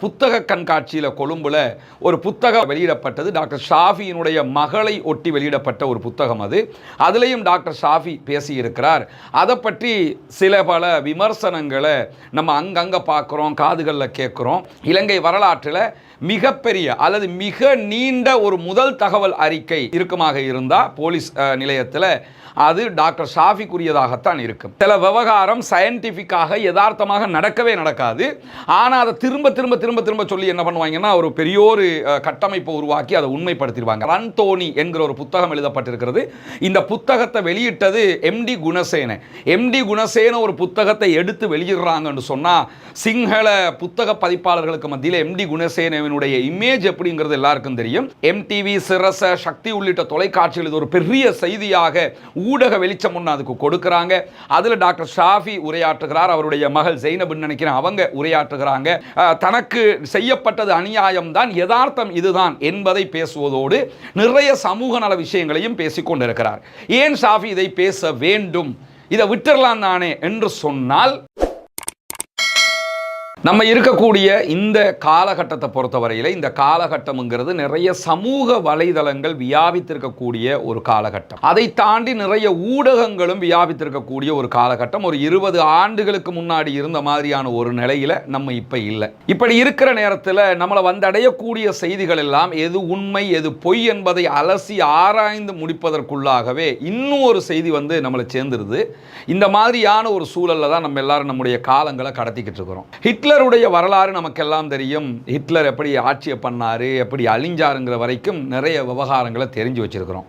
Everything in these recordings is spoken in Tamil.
புத்தக கண்காட்சியில் கொழும்புல ஒரு புத்தகம் வெளியிடப்பட்டது. டாக்டர் ஷாஃபியினுடைய மகளை ஒட்டி வெளியிடப்பட்ட ஒரு புத்தகம் அது. அதுலேயும் டாக்டர் ஷாஃபி பேசியிருக்கிறார். அதை பற்றி சில பல விமர்சனங்களை நம்ம அங்கங்கே பார்க்குறோம் காதுகளில் கேட்குறோம் இலங்கை வரலாற்றில் மிகப்பெரிய அல்லது மிக நீண்ட ஒரு முதல் தகவல் அறிக்கை இருக்குமாக இருந்தால் போலீஸ் நிலையத்தில் அது டாக்டர் ஷாஃபிக்குரியதாகத்தான் இருக்கும். சில விவகாரம் சயின்டிஃபிக்காக யதார்த்தமாக நடக்கவே நடக்காது. ஆனால் அதை திரும்ப திரும்ப திரும்ப திரும்ப சொல்லி என்ன பண்ணுவாங்கன்னா ஒரு பெரியோரு கட்டமைப்பை உருவாக்கி அதை உண்மைப்படுத்திடுவாங்க. ரன் தோனி என்கிற ஒரு புத்தகம் எழுதப்பட்டிருக்கிறது. இந்த புத்தகத்தை வெளியிட்டது எம்டி குணசேன. எம்டி குணசேன ஒரு புத்தகத்தை எடுத்து வெளியிடுறாங்கன்னு சொன்னால் சிங்கள புத்தக பதிப்பாளர்களுக்கு மத்தியில் எம்டி குணசேனவினுடைய இமேஜ் எப்படிங்கிறது எல்லாருக்கும் தெரியும். எம்டிவி சிரச சக்தி உள்ளிட்ட தொலைக்காட்சிகள் இது ஒரு பெரிய செய்தியாக ஊடக வெளிச்சம் ஒன்று அதுக்கு கொடுக்குறாங்க. அதில் டாக்டர் ஷாஃபி உரையாற்றுகிறார். அவருடைய மகள் ஜெய்னபின் நினைக்கிறேன் அவங்க உரையாற்றுகிறாங்க. அஹ், தனக்கு செய்யப்பட்டது அநியாயம் தான் யதார்த்தம் இதுதான் என்பதை பேசுவதோடு நிறைய சமூக நல விஷயங்களையும் பேசிக்கொண்டிருக்கிறார் ஏன் ஷாஃபி இதை பேச வேண்டும்? இதை விட்டுறலாம் தானே என்று சொன்னால் நம்ம இருக்கக்கூடிய இந்த காலகட்டத்தை பொறுத்தவரையில் இந்த காலகட்டம்ங்கிறது நிறைய சமூக வலைதளங்கள் வியாபித்திருக்கக்கூடிய ஒரு காலகட்டம். அதை தாண்டி நிறைய ஊடகங்களும் வியாபித்திருக்கக்கூடிய ஒரு காலகட்டம். ஒரு இருபது ஆண்டுகளுக்கு முன்னாடி இருந்த மாதிரியான ஒரு நிலையில் நம்ம இப்போ இல்லை. இப்படி இருக்கிற நேரத்தில் நம்மளை வந்தடையக்கூடிய செய்திகள் எல்லாம் எது உண்மை எது பொய் என்பதை அலசி ஆராய்ந்து முடிப்பதற்குள்ளாகவே இன்னும் ஒரு செய்தி வந்து நம்மளை சேர்ந்துருது. இந்த மாதிரியான ஒரு சூழல்ல தான் நம்ம எல்லாரும் நம்முடைய காலங்களை கடத்திக்கிட்டு இருக்கிறோம். ஹிட்லருடைய வரலாறு நமக்கெல்லாம் தெரியும். ஹிட்லர் எப்படி ஆட்சியை பண்ணாரு எப்படி அழிஞ்சாருங்கிற வரைக்கும் நிறைய விவகாரங்களை தெரிஞ்சு வச்சிருக்கிறோம்.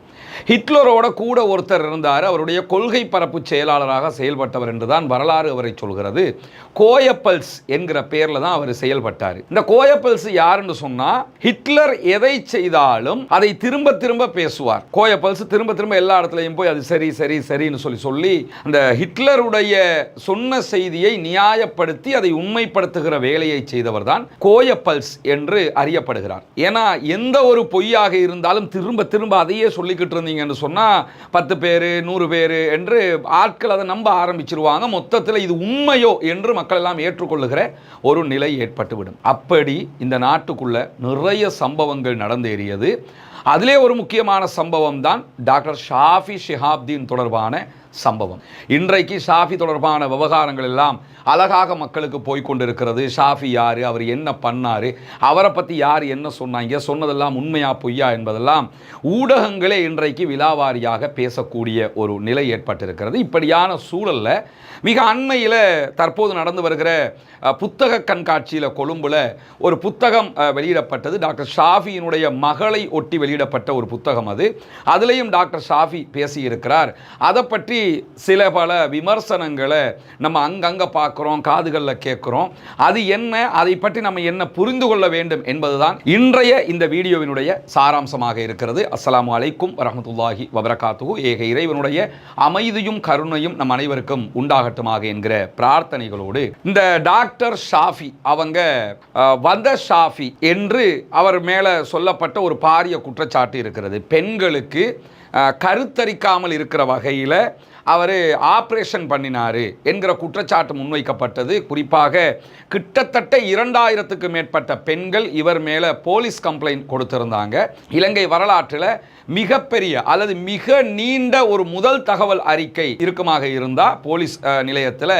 ஹிட்லரோட கூட ஒருத்தர் இருந்தார். அவருடைய கொள்கை பரப்பு செயலாளராக செயல்பட்டவர் என்று தான் வரலாறு அவரை சொல்கிறது. கோயப்பல்ஸ் என்கிற பேர்ல தான் அவர் செயல்பட்டார். இந்த கோயப்பல்ஸ் யாருன்னு சொன்னா ஹிட்லர் எதை செய்தாலும் அதை திரும்ப திரும்ப பேசுவார். கோயப்பல்ஸ் திரும்ப திரும்ப எல்லா இடத்துலையும் போய் அது சரி சரி சரின்னு சொல்லி சொல்லி அந்த ஹிட்லருடைய சொன்ன செய்தியை நியாயப்படுத்தி அதை உண்மைப்படுத்துகிற வேலையை செய்தவர் தான் கோயப்பல்ஸ் என்று அறியப்படுகிறார். ஏன்னா எந்த ஒரு பொய்யாக இருந்தாலும் திரும்ப திரும்ப அதையே சொல்லிக்கிட்டு இருந்தீங்கன்னு சொன்னா பத்து பேர் நூறு பேர் என்று ஆட்கள் அதை நம்ப ஆரம்பிச்சிருவாங்க. மொத்தத்தில் இது உண்மையோ என்று மக்கள் எல்லாம் ஏற்றுக்கொள்ளுகிற ஒரு நிலை ஏற்பட்டுவிடும். அப்படி இந்த நாட்டுக்குள்ள நிறைய சம்பவங்கள் நடந்தேறியது. அதிலே ஒரு முக்கியமான சம்பவம் தான் டாக்டர் ஷாஃபி ஷிஹாப்தீன் தொடர்பான சம்பவம். இன்றைக்கு ஷாஃபி தொடர்பான விவகாரங்கள் எல்லாம் அழகாக மக்களுக்கு போய் கொண்டிருக்கிறது. ஷாஃபி யார்? அவர் என்ன பண்ணார்? அவரை பற்றி யார் என்ன சொன்னாங்க? சொன்னதெல்லாம் உண்மையா பொய்யா என்பதெல்லாம் ஊடகங்களே இன்றைக்கு விலாவாரியாக பேசக்கூடிய ஒரு நிலை ஏற்பட்டிருக்கிறது. இப்படியான சூழலில் மிக அண்மையில் தற்போது நடந்து வருகிற புத்தக கண்காட்சியில் கொழும்பில் ஒரு புத்தகம் வெளியிடப்பட்டது. டாக்டர் ஷாஃபியினுடைய மகளை ஒட்டி வெளியிடப்பட்ட ஒரு புத்தகம் அது. அதுலேயும் டாக்டர் ஷாஃபி பேசியிருக்கிறார். அதை பற்றி சில பல விமர்சனங்களை நம்ம அங்கங்கே பார்க்குறோம் காதுகளில் கேட்குறோம். அது என்ன அதை பற்றி நம்ம என்ன புரிந்து கொள்ள வேண்டும் என்பதுதான் இன்றைய இந்த வீடியோவினுடைய சாராம்சமாக இருக்கிறது. அஸ்லாம் அலைக்கும் வரமத்துல்லாஹி வபரகாத்துகு ஏக இறைவனுடைய அமைதியும் கருணையும் நம் அனைவருக்கும் உண்டாகட்டுமாக என்கிற பிரார்த்தனைகளோடு இந்த டாக்டர் ஷாஃபி அவங்க வத வந்த ஷாஃபி என்று அவர் மேலே சொல்லப்பட்ட ஒரு பாரிய குற்றச்சாட்டு இருக்கிறது. பெண்களுக்கு கருத்தரிக்காமல் இருக்கிற வகையில் அவர் ஆப்ரேஷன் பண்ணினார் என்கிற குற்றச்சாட்டு முன்வைக்கப்பட்டது. குறிப்பாக கிட்டத்தட்ட இரண்டாயிரத்துக்கு மேற்பட்ட பெண்கள் இவர் மேலே போலீஸ் கம்ப்ளைண்ட் கொடுத்திருந்தாங்க. இலங்கை வரலாற்றில் மிகப்பெரிய அல்லது மிக நீண்ட ஒரு முதல் தகவல் அறிக்கை இருக்குமாக இருந்தால் போலீஸ் நிலையத்தில்.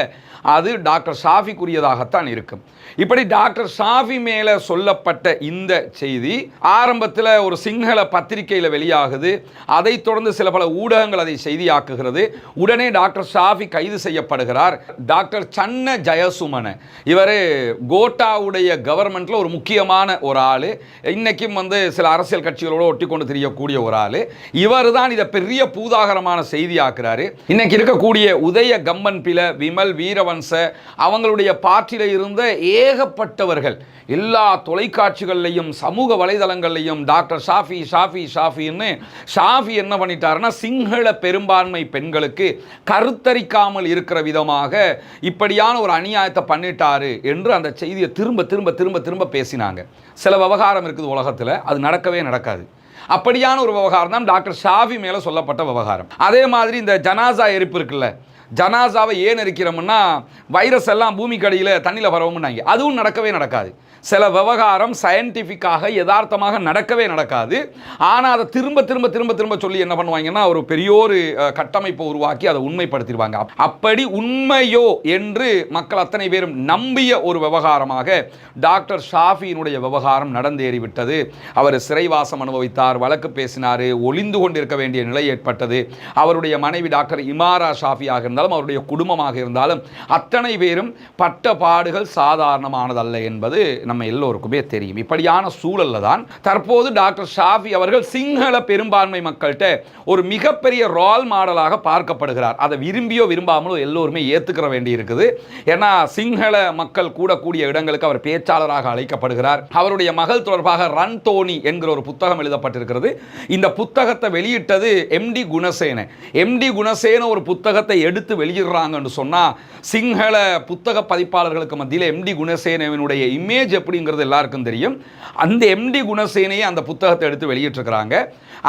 அது டாக்டர் ஷாஃபிக்குரியதாகத்தான் இருக்கும். இப்படி டாக்டர் ஷாஃபி மேலே சொல்லப்பட்ட இந்த செய்தி ஆரம்பத்தில் ஒரு சிங்கள பத்திரிகையில் வெளியாகுது. அதைத் தொடர்ந்து சில பல ஊடகங்கள் அதை செய்தியாக்குகிறது. உடனே டாக்டர் ஷாஃபி கைது செய்யப்படுகிறார். டாக்டர் சன்ன ஜெயசுமன. இவர் கோட்டாவுடைய கவர்மெண்ட்டில் ஒரு முக்கியமான ஒரு ஆள். இன்றைக்கும் வந்து சில அரசியல் கட்சிகளோடு ஒட்டி கொண்டு தெரியக்கூடிய ஒரு ஆள். இவர் தான் இதை பெரிய பூதாகரமான செய்தியாக்குறாரு இன்னைக்கு இருக்கக்கூடிய உதய கம்மன் பில விமல் வீரவன்ச அவங்களுடைய பார்ட்டியில் இருந்த ஏகப்பட்டவர்கள். எல்லா தொலைக்காட்சிகள்லையும் சமூக வலைதளங்கள்லையும் டாக்டர் ஷாஃபி ஷாஃபி ஷாஃபின்னு ஷாஃபி என்ன பண்ணிட்டாருன்னா சிங்கள பெரும்பான்மை பெண்களுக்கு கருத்தரிக்காமல் இருக்கிற விதமாக இப்படியான ஒரு அநியாயத்தை பண்ணிட்டாரு என்று அந்த செய்தியை திரும்ப திரும்ப திரும்ப திரும்ப பேசினாங்க. சில விவகாரம் இருக்குது உலகத்தில் அது நடக்கவே நடக்காது. அப்படியான ஒரு விவகாரம் தான் டாக்டர் ஷாஃபி மேலே சொல்லப்பட்ட விவகாரம். அதே மாதிரி இந்த ஜனாசா எரிப்பு இருக்குல்ல ஜனாசாவை ஏன் எரிக்கிறோம்னா வைரஸ் எல்லாம் பூமிக்கு அடியில் தண்ணியில் வரவும்னாங்க அதுவும் நடக்கவே நடக்காது. சில விவகாரம் சயின்டிஃபிக்காக யதார்த்தமாக நடக்கவே நடக்காது. ஆனால் அதை திரும்ப திரும்ப திரும்ப திரும்ப சொல்லி என்ன பண்ணுவாங்கன்னா ஒரு பெரியோரு கட்டமைப்பை உருவாக்கி அதை உண்மைப்படுத்திடுவாங்க. அப்படி உண்மையோ என்று மக்கள் அத்தனை பேரும் நம்பிய ஒரு விவகாரமாக டாக்டர் ஷாஃபியினுடைய விவகாரம் நடந்தேறிவிட்டது. அவர் சிறைவாசம் அனுபவித்தார் வழக்கு பேசினார் ஒளிந்து கொண்டிருக்க வேண்டிய நிலை ஏற்பட்டது. அவருடைய மனைவி டாக்டர் இமாரா ஷாஃபியாக இருந்தாலும் அவருடைய குடும்பமாக இருந்தாலும் அத்தனை பேரும் பட்ட பாடுகள் சாதாரணமானதல்ல என்பது நம்ம எல்லோருக்குமே தெரியும். இப்படியான சூழல்ல தான் தற்போது டாக்டர் ஷாஃபி அவர்கள் சிங்கள பெரும்பான்மை மக்கள்கிட்ட ஒரு மிகப்பெரிய ரோல் மாடலாக பார்க்கப்படுகிறார். அதை விரும்பியோ விரும்பாமலோ எல்லோருமே ஏற்றுக்கிற வேண்டி இருக்குது ஏன்னா சிங்கள மக்கள் கூடக்கூடிய இடங்களுக்கு அவர் பேச்சாளராக அழைக்கப்படுகிறார். அவருடைய மகள் தொடர்பாக ரன் தோனி என்கிற ஒரு புத்தகம் எழுதப்பட்டிருக்கிறது. இந்த புத்தகத்தை வெளியிட்டது எம்டி குணசேன. எம்டி குணசேன ஒரு புத்தகத்தை எடுத்து வெளியிடுறாங்கன்னு சொன்னால் சிங்கள புத்தக பதிப்பாளர்களுக்கு மத்தியில் எம்டி குணசேனவினுடைய இமேஜ் எப்படிங்கிறது எல்லாருக்கும் தெரியும். அந்த எம்டி குணசேனையை அந்த புத்தகத்தை எடுத்து வெளியிட்டிருக்கிறாங்க.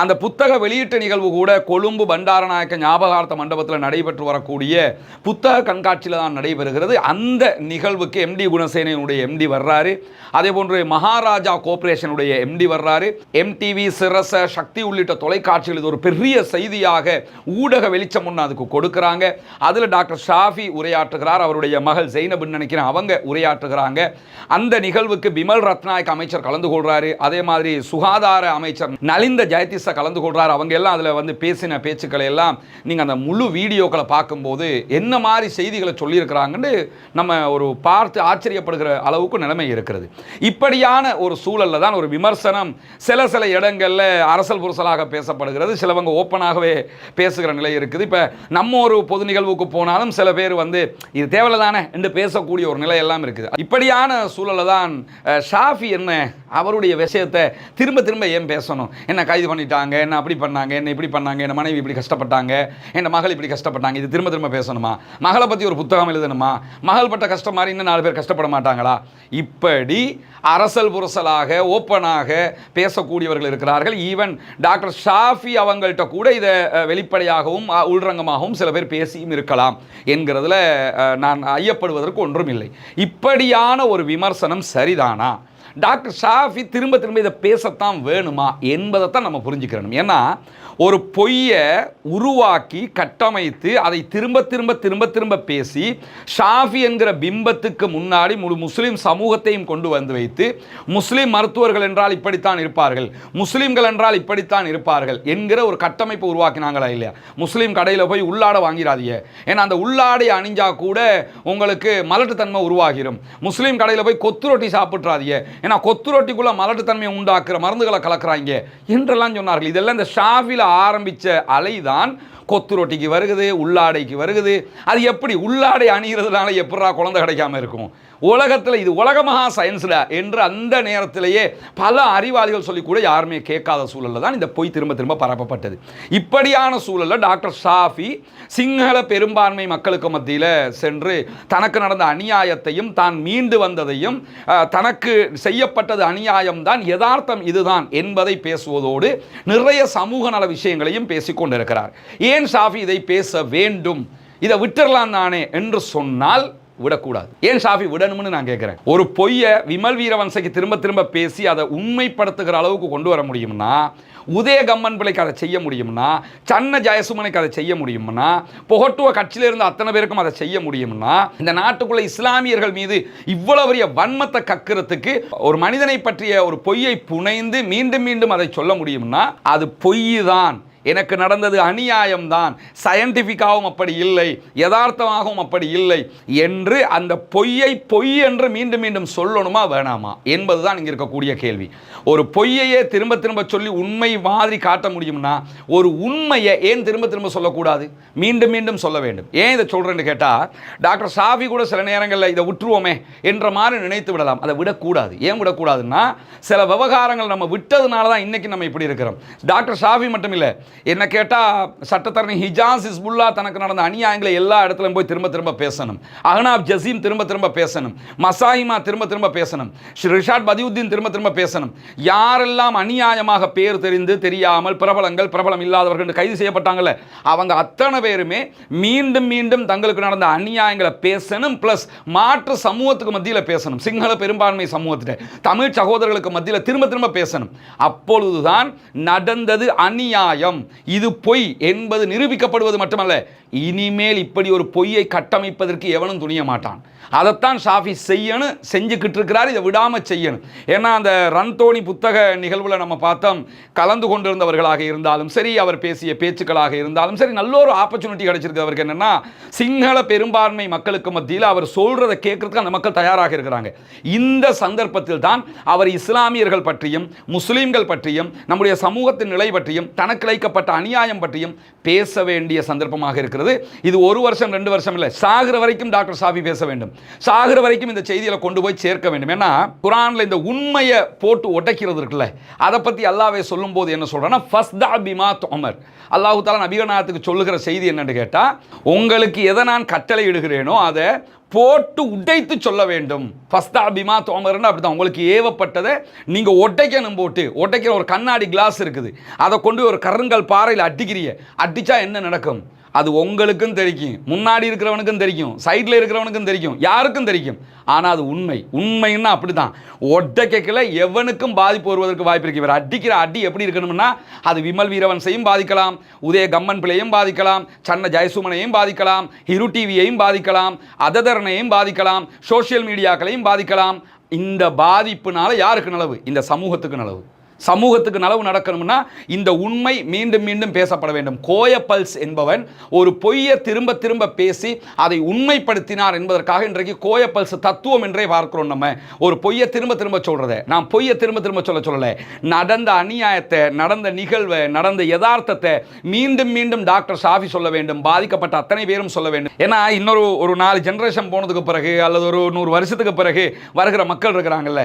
அந்த புத்தக வெளியீட்டு நிகழ்வு கூட கொழும்பு பண்டாரநாயக்க ஞாபகார்த்த மண்டபத்தில் நடைபெற்று வரக்கூடிய புத்தக கண்காட்சியில் தான் நடைபெறுகிறது. அந்த நிகழ்வுக்கு எம்டி குணசேனையினுடைய எம்டி வர்றாரு. அதே போன்று மகாராஜா கோர்பரேஷனுடைய எம்டி வர்றாரு. எம்டிவி சிரச சக்தி உள்ளிட்ட தொலைக்காட்சிகள் இது ஒரு பெரிய செய்தியாக ஊடக வெளிச்சம் ஒன்று அதுக்கு கொடுக்குறாங்க. அதில் டாக்டர் ஷாஃபி உரையாற்றுகிறார். அவருடைய மகள் ஜெய்னபின் நினைக்கிறேன் அவங்க உரையாற்றுகிறாங்க. அந்த நிகழ்வு நிகழ்வுக்கு பிமல் ரத்நாயக் அமைச்சர் கலந்து கொள்றாரு. அதே மாதிரி சுகாதார அமைச்சர் நலிந்த ஜெயதிஸ கலந்து கொள்றாரு. அவங்க எல்லாம் அதில் வந்து பேசின பேச்சுக்களை எல்லாம் நீங்கள் அந்த முழு வீடியோக்களை பார்க்கும்போது என்ன மாதிரி செய்திகளை சொல்லியிருக்கிறாங்கன்னு நம்ம ஒரு பார்த்து ஆச்சரியப்படுகிற அளவுக்கு நிலைமை இருக்கிறது. இப்படியான ஒரு சூழல்ல தான் ஒரு விமர்சனம் சில சில இடங்களில் அரசல் புரசலாக பேசப்படுகிறது. சிலவங்க ஓப்பனாகவே பேசுகிற நிலை இருக்குது. இப்போ நம்ம ஒரு பொது நிகழ்வுக்கு போனாலும் சில பேர் வந்து இது தேவையில்ல தானே என்று பேசக்கூடிய ஒரு நிலை எல்லாம் இருக்குது. இப்படியான சூழலில் தான் ஷாஃபி என்ன? அவருடைய விஷயத்தை திரும்ப திரும்ப ஏன் பேசணும்? என்ன கைது பண்ணிட்டாங்க? என்ன அப்படி பண்ணாங்க? என்ன இப்படி பண்ணாங்க? என்ன மனைவி இப்படி கஷ்டப்பட்டாங்க? என்ன மகள் இப்படி கஷ்டப்பட்டாங்க? இது திரும்ப திரும்ப பேசணுமா? மகளை பற்றி ஒரு புத்தகம் எழுதணுமா? மகள் பட்ட கஷ்டம் மாதிரி இன்னும் நாலு பேர் கஷ்டப்பட மாட்டாங்களா? இப்படி அரசல் புரசலாக ஓப்பனாக பேசக்கூடியவர்கள் இருக்கிறார்கள். ஈவன் டாக்டர் ஷாஃபி அவங்கள்ட்ட கூட இதை வெளிப்படையாகவும் உள்ரங்கமாகவும் சில பேர் பேசியும் இருக்கலாம். என்கிறதுல நான் ஐயப்படுவதற்கு ஒன்றும் இல்லை இப்படியான ஒரு விமர்சனம் சரிதானா? டாக்டர் ஷாஃபி திரும்ப திரும்ப இதை பேசத்தான் வேணுமா என்பதைத்தான் நம்ம புரிஞ்சுக்கிறணும். ஏன்னா ஒரு பொய்யை உருவாக்கி கட்டமைத்து அதை திரும்ப திரும்ப திரும்ப திரும்ப பேசி ஷாஃபி என்கிற பிம்பத்துக்கு முன்னாடி முழு முஸ்லீம் சமூகத்தையும் கொண்டு வந்து வைத்து முஸ்லீம் மருத்துவர்கள் என்றால் இப்படித்தான் இருப்பார்கள் முஸ்லீம்கள் என்றால் இப்படித்தான் இருப்பார்கள் என்கிற ஒரு கட்டமைப்பு உருவாக்கினாங்களா இல்லையா? முஸ்லீம் கடையில் போய் உள்ளாடை வாங்கிறாதீங்க. ஏன்னா அந்த உள்ளாடை அணிஞ்சா கூட உங்களுக்கு மலட்டுத்தன்மை உருவாகிடும் முஸ்லீம் கடையில் போய் கொத்து ரொட்டி சாப்பிட்றாதீங்க ஏன்னா கொத்து ரொட்டிக்குள்ளே மலட்டுத்தன்மையை உண்டாக்குற மருந்துகளை கலக்குறாங்க என்றெல்லாம் சொன்னார்கள். இதெல்லாம் இந்த ஷாஃபில ஆரம்பிச்ச அலைதான் கொத்து ரொட்டிக்கு வருகுது உள்ளாடைக்கு வருகுது. அது எப்படி உள்ளாடை அணிகிறதுனால எப்படா குழந்தை கிடைக்காம இருக்கும்? உலகத்தில் இது உலக மகா சயின்ஸில் என்று அந்த நேரத்திலேயே பல அறிவாளிகள் சொல்லி கூட யாருமே கேட்காத சூழல்ல தான் இந்த பொய் திரும்ப திரும்ப பரப்பப்பட்டது. இப்படியான சூழல்ல டாக்டர் ஷாஃபி சிங்கள பெரும்பான்மை மக்களுக்கு மத்தியில் சென்று தனக்கு நடந்த அநியாயத்தையும் தான் மீண்டு வந்ததையும் தனக்கு செய்யப்பட்டது அநியாயம் தான் யதார்த்தம் இதுதான் என்பதை பேசுவதோடு நிறைய சமூக நல விஷயங்களையும் பேசிக்கொண்டிருக்கிறார் ஏன் ஷாஃபி இதை பேச வேண்டும்? இதை விட்டுறலாம் தானே என்று சொன்னால் விடக்கூடாது. ஏன் ஷாஃபி விடணும்னு நான் கேட்குறேன் ஒரு பொய்யை விமல் வீரவன்சைக்கு திரும்ப திரும்ப பேசி அதை உண்மைப்படுத்துகிற அளவுக்கு கொண்டு வர முடியும்னா உதய கம்மன் பிள்ளைக்கு அதை செய்ய முடியும்னா சன்ன ஜெயசுமனுக்கு அதை செய்ய முடியும்னா புகட்டுவ கட்சியிலிருந்து அத்தனை பேருக்கும் அதை செய்ய முடியும்னா இந்த நாட்டுக்குள்ள இஸ்லாமியர்கள் மீது இவ்வளவு பெரிய வன்மத்தை கக்கிறதுக்கு ஒரு மனிதனை பற்றிய ஒரு பொய்யை புனைந்து மீண்டும் மீண்டும் அதை சொல்ல முடியும்னா அது பொய் தான் எனக்கு நடந்தது அநியாயம்தான். சயின்டிஃபிக்காகவும் அப்படி இல்லை. யதார்த்தமாகவும் அப்படி இல்லை. என்று அந்த பொய்யை பொய் என்று மீண்டும் மீண்டும் சொல்லணுமா வேணாமா? என்பதுதான் இங்கே இருக்கக்கூடிய கேள்வி. ஒரு பொய்யையே திரும்ப திரும்ப சொல்லி உண்மை மாதிரி காட்ட முடியும்னா ஒரு உண்மையை ஏன் திரும்ப திரும்ப சொல்லக்கூடாது? மீண்டும் மீண்டும் சொல்ல வேண்டும். ஏன் இதை சொல்கிறேன்னு கேட்டால் டாக்டர் சாஃபி கூட சில நேரங்களில் இதை விட்டுருவோமே என்ற மாதிரி நினைத்து விடலாம். அதை விடக்கூடாது. ஏன் விடக்கூடாதுன்னா சில விவகாரங்கள் நம்ம விட்டதுனால தான் இன்றைக்கி நம்ம இப்படி இருக்கிறோம். டாக்டர் சாஃபி மட்டும் இல்லை என்ன கேட்டால் சட்டத்தரணி ஹிஜாஸ் இஸ்புல்லா தனக்கு நடந்த அநியாயங்களை எல்லா இடத்துலையும் போய் திரும்ப திரும்ப பேசணும். அஹனாப் ஜசீம் திரும்ப திரும்ப பேசணும். மசாயிமா திரும்ப திரும்ப பேசணும். ரிஷாட் பதியுத்தீன் திரும்ப திரும்ப பேசணும். யாரெல்லாம் அநியாயமாக பேர் தெரிந்து தெரியாமல் பிரபலங்கள் பிரபலம் இல்லாதவர்கள் என்று கைது செய்யப்பட்டாங்கல்ல அவங்க அத்தனை பேருமே மீண்டும் மீண்டும் தங்களுக்கு நடந்த அநியாயங்களை பேசணும் ப்ளஸ் மாற்று சமூகத்துக்கு மத்தியில் பேசணும். சிங்கள பெரும்பான்மை சமூகத்திட்ட தமிழ் சகோதரர்களுக்கு மத்தியில் திரும்ப திரும்ப பேசணும். அப்பொழுதுதான் நடந்தது அநியாயம். இது பொய் என்பது நிரூபிக்கப்படுவது மட்டுமல்ல இனிமேல் இப்படி ஒரு பொய்யை கட்டமைப்பதற்கு எவனும் துணிய மாட்டான். அதைத்தான் ஷாஃபி செய்யணும் செஞ்சுக்கிட்டு இருக்கிறார் இதை விடாமல் செய்யணும். ஏன்னா அந்த ரன்தோணி புத்தக நிகழ்வில் நம்ம பார்த்தோம் கலந்து கொண்டிருந்தவர்களாக இருந்தாலும் சரி அவர் பேசிய பேச்சுக்களாக இருந்தாலும் சரி நல்ல ஒரு ஆப்பர்ச்சுனிட்டி கிடைச்சிருக்கு அவருக்கு. என்னென்னா சிங்கள பெரும்பான்மை மக்களுக்கு மத்தியில் அவர் சொல்கிறத கேட்கறதுக்கு அந்த மக்கள் தயாராக இருக்கிறாங்க. இந்த சந்தர்ப்பத்தில் தான் அவர் இஸ்லாமியர்கள் பற்றியும் முஸ்லீம்கள் பற்றியும் நம்முடைய சமூகத்தின் நிலை பற்றியும் தனக்கு இழைக்கப்பட்ட அநியாயம் பற்றியும் பேச வேண்டிய சந்தர்ப்பமாக இருக்கிறது. இது ஒரு வருஷம் ரெண்டு வருஷம் இல்லை. சாகிற வரைக்கும் டாக்டர் சாபி பேச வேண்டும். சாகிற வரைக்கும் இந்த செய்தியில் கொண்டு போய் சேர்க்க வேண்டும். ஏன்னா குரானில் இந்த உண்மையை போட்டு உடைக்கிறது இருக்குல்ல அதை பற்றி அல்லாவே சொல்லும்போது என்ன சொல்கிறேன்னா ஃபஸ்தா பிமா தோமர் அல்லாஹு தாலா நபிகநாயகத்துக்கு சொல்லுகிற செய்தி என்னென்னு கேட்டால் உங்களுக்கு எதை நான் கட்டளை இடுகிறேனோ அதை போட்டு உடைத்து சொல்ல வேண்டும். ஃபஸ்தா பிமா தோமர்னு அப்படி தான் உங்களுக்கு ஏவப்பட்டதை நீங்கள் ஒட்டைக்கணும் போட்டு ஒட்டைக்கிற ஒரு கண்ணாடி கிளாஸ் இருக்குது. அதை கொண்டு ஒரு கருங்கல் பாறையில் அடிக்கிறீங்க. அடித்தா என்ன நடக்கும்? அது உங்களுக்கும் தெரிக்கும். முன்னாடி இருக்கிறவனுக்கும் தெரிக்கும். சைடில் இருக்கிறவனுக்கும் தெரியும் யாருக்கும் தெரிக்கும். ஆனால் அது உண்மை. உண்மைன்னா அப்படி தான் கேட்கல எவனுக்கும் பாதிப்பு வருவதற்கு வாய்ப்பு இருக்கு. இவர் அடிக்கிற அடி எப்படி இருக்கணும்னா அது விமல் வீரவன்சையும் பாதிக்கலாம் உதய கம்மன் பிள்ளையும் பாதிக்கலாம் சன்ன ஜெயசுமனையும் பாதிக்கலாம் ஹிரு டிவியையும் பாதிக்கலாம் அததரனையும் பாதிக்கலாம் சோஷியல் மீடியாக்களையும் பாதிக்கலாம். இந்த பாதிப்புனால யாருக்கு நலவு? இந்த சமூகத்துக்கு நலவு. சமூகத்துக்கு நலவு நடக்கணும்னா இந்த உண்மை மீண்டும் மீண்டும் பேசப்பட வேண்டும். கோயப்பல்ஸ் என்பவன் ஒரு பொய்யை திரும்ப திரும்ப பேசி அதை உண்மைப்படுத்தினார் என்பதற்காக இன்றைக்கு கோயப்பல்ஸ் தத்துவம் என்றே பார்க்கிறோம் நம்ம. ஒரு பொய்யை திரும்ப திரும்ப சொல்கிறத நான் பொய்யை திரும்ப திரும்ப சொல்ல சொல்லலை. நடந்த அநியாயத்தை நடந்த நிகழ்வை நடந்த யதார்த்தத்தை மீண்டும் மீண்டும் டாக்டர் ஷாஃபி சொல்ல வேண்டும். பாதிக்கப்பட்ட அத்தனை பேரும் சொல்ல வேண்டும். ஏன்னா இன்னொரு ஒரு நாலு ஜென்ரேஷன் போனதுக்கு பிறகு அல்லது ஒரு நூறு வருஷத்துக்கு பிறகு வருகிற மக்கள் இருக்கிறாங்கல்ல.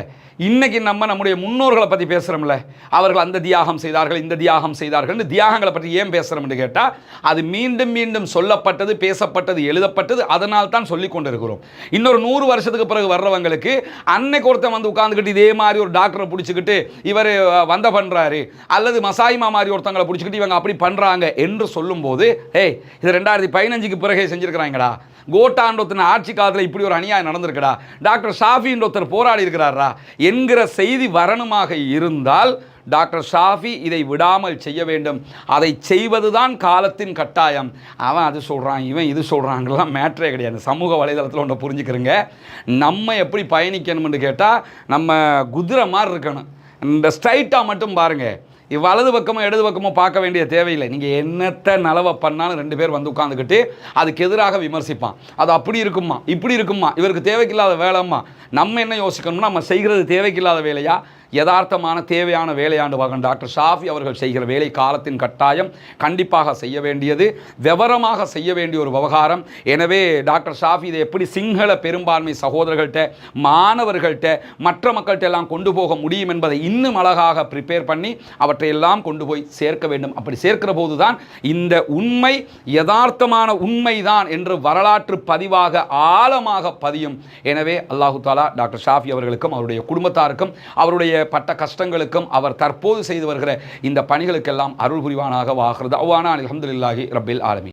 இன்னைக்கு நம்ம நம்முடைய முன்னோர்களை பற்றி பேசுகிறோம்ல அவர்கள் அந்த தியாகம் செய்தார்கள் இந்த தியாகம் செய்தார்கள் தியாகங்களை பற்றி ஏன் பேசுகிறோம்னு கேட்டால் அது மீண்டும் மீண்டும் சொல்லப்பட்டது பேசப்பட்டது எழுதப்பட்டது அதனால் தான் சொல்லி கொண்டு இருக்கிறோம் இன்னொரு நூறு வருஷத்துக்கு பிறகு வர்றவங்களுக்கு அன்னைக்கு ஒருத்தன் வந்து உட்காந்துக்கிட்டு இதே மாதிரி ஒரு டாக்டரை பிடிச்சிக்கிட்டு இவர் வந்த பண்ணுறாரு அல்லது மசாயிமா மாதிரி ஒருத்தங்களை பிடிச்சிக்கிட்டு இவங்க அப்படி பண்ணுறாங்க என்று சொல்லும்போது ஏய் இது ரெண்டாயிரத்தி பதினஞ்சுக்கு பிறகே செஞ்சுருக்கிறாங்கடா கோட்டாண்டொத்தன ஆட்சி காலத்தில் இப்படி ஒரு அநியாயம் நடந்திருக்குடா. டாக்டர் ஷாஃபின்ற ஒருத்தர் போராடி இருக்கிறாரா என்கிற செய்தி வரணுமாக இருந்தால் டாக்டர் ஷாஃபி இதை விடாமல் செய்ய வேண்டும். அதை செய்வதுதான் காலத்தின் கட்டாயம். அவன் அது சொல்கிறான் இவன் இது சொல்கிறாங்கலாம் மேட்ரே கிடையாது. சமூக வலைதளத்தில் ஒன்றை புரிஞ்சுக்கிறங்க. நம்ம எப்படி பயணிக்கணும்னு கேட்டால் நம்ம குதிரை மாதிரி இருக்கணும். இந்த ஸ்ட்ரைட்டாக மட்டும் பாருங்கள் வலது பக்கமோ இடது பக்கமோ பார்க்க வேண்டிய தேவையில்லை. நீங்கள் என்னத்தை நலவை பண்ணாலும் ரெண்டு பேர் வந்து உட்காந்துக்கிட்டு அதுக்கு எதிராக விமர்சிப்பான். அது அப்படி இருக்குமா? இப்படி இருக்குமா? இவருக்கு தேவைக்கில்லாத வேலைம்மா. நம்ம என்ன யோசிக்கணும்னா நம்ம செய்கிறது தேவைக்கில்லாத வேலையா? யதார்த்தமான தேவையான வேலையாண்டு வாகன் டாக்டர் ஷாஃபி அவர்கள் செய்கிற வேலை காலத்தின் கட்டாயம் கண்டிப்பாக செய்ய வேண்டியது. விவரமாக செய்ய வேண்டிய ஒரு விவகாரம். எனவே டாக்டர் ஷாஃபி இதை எப்படி சிங்கள பெரும்பான்மை சகோதரர்கள்ட்ட மாணவர்கள்ட்ட மற்ற மக்கள்கிட்ட எல்லாம் கொண்டு போக முடியும் என்பதை இன்னும் அழகாக ப்ரிப்பேர் பண்ணி அவற்றையெல்லாம் கொண்டு போய் சேர்க்க வேண்டும். அப்படி சேர்க்கிற போது தான் இந்த உண்மை யதார்த்தமான உண்மைதான் என்று வரலாற்று பதிவாக ஆழமாக பதியும். எனவே அல்லாஹு தாலா டாக்டர் ஷாஃபி அவர்களுக்கும் அவருடைய குடும்பத்தாருக்கும் அவருடைய பட்ட கஷ்டங்களுக்கும் அவர் தற்போது செய்து வருகிற இந்த பணிகளுக்கெல்லாம் அருள் புரிவானாக வாகிறது அவ்வானா அலமதுல்லாஹி ரபில் ஆலமி